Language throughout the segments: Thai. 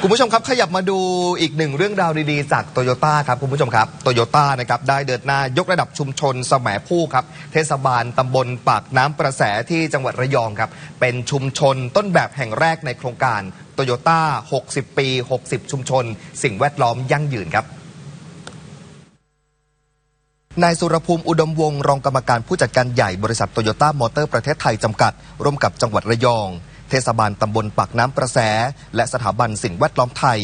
คุณผู้ชมครับขยับมาดูอีกหนึ่งเรื่องราวดีๆ จากโตโยต้าครับคุณผู้ชมครับโตโยต้านะครับได้เดินหน้ายกระดับชุมชนสมผู้ครับเทศบาลตำบลปากน้ำประแสที่จังหวัดระยองครับเป็นชุมชนต้นแบบแห่งแรกในโครงการโตโยต้า 60 ปี 60 ชุมชน สิ่งแวดล้อมยั่งยืนครับนายสุรภูมิอุดมวงศ์รองกรรมการผู้จัดการใหญ่บริษัทโตโยต้ามอเตอร์ประเทศไทยจำกัด ร่วมกับจังหวัดระยอง เทศบาลตำบลปากน้ำประแส และสถาบันสิ่งแวดล้อมไทย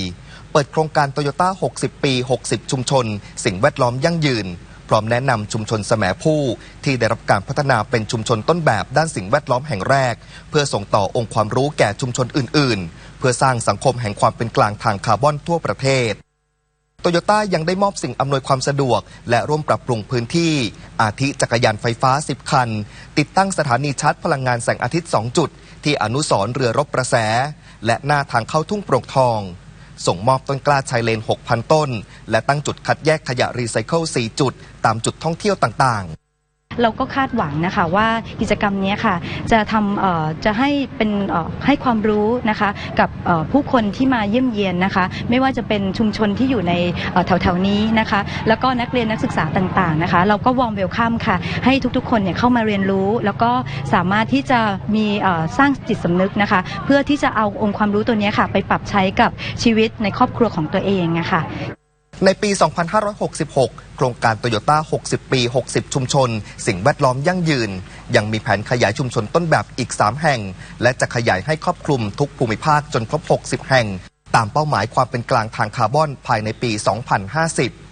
เปิดโครงการโตโยต้า 60 ปี 60 ชุมชน สิ่งแวดล้อมยั่งยืน พร้อมแนะนำชุมชนแสมผู้ ที่ได้รับการพัฒนาเป็นชุมชนต้นแบบด้านสิ่งแวดล้อมแห่งแรก เพื่อส่งต่อองค์ความรู้แก่ชุมชนอื่น ๆ เพื่อสร้างสังคมแห่งความเป็นกลางทางคาร์บอนทั่วประเทศ โตโยต้ายังได้มอบสิ่งอำนวยความสะดวก และร่วมปรับปรุงพื้นที่ อาทิจักรยานไฟฟ้า 10 คัน ติดตั้งสถานีชาร์จพลังงานแสงอาทิตย์ 2 จุด ที่อนุสรเรือรบประแส และหน้าทางเข้าทุ่งโปร่งทอง ส่งมอบต้นกล้าชายเลน 6,000 ต้น และตั้งจุดคัดแยกขยะรีไซเคิล 4 จุด ตามจุดท่องเที่ยวต่างๆ เราก็คาดหวังนะคะว่ากิจกรรมนี้ค่ะจะทำเอ่อจะให้เป็นเอ่อให้ความรู้นะคะกับผู้คนที่มาเยี่ยมเยียนนะคะ ไม่ว่าจะเป็นชุมชนที่อยู่ในแถวๆนี้นะคะ แล้วก็นักเรียนนักศึกษาต่างๆนะคะ เราก็วอร์มเวลคัมค่ะ ให้ทุกๆ คนเนี่ยเข้ามาเรียนรู้ แล้วก็สามารถที่จะมีสร้างจิตสำนึกนะคะ เพื่อที่จะเอาองค์ความรู้ตัวนี้ค่ะ ไปปรับใช้กับชีวิตในครอบครัวของตัวเองนะคะ ในปี 2566 โครงการโตโยต้า 60 ปี 60 ชุมชน สิ่งแวดล้อมยั่งยืน ยังมีแผนขยายชุมชนต้นแบบอีก 3 แห่ง และจะขยายให้ครอบคลุมทุกภูมิภาคจนครบ 60 แห่ง ตามเป้าหมายความเป็นกลางทางคาร์บอนภายในปี 2050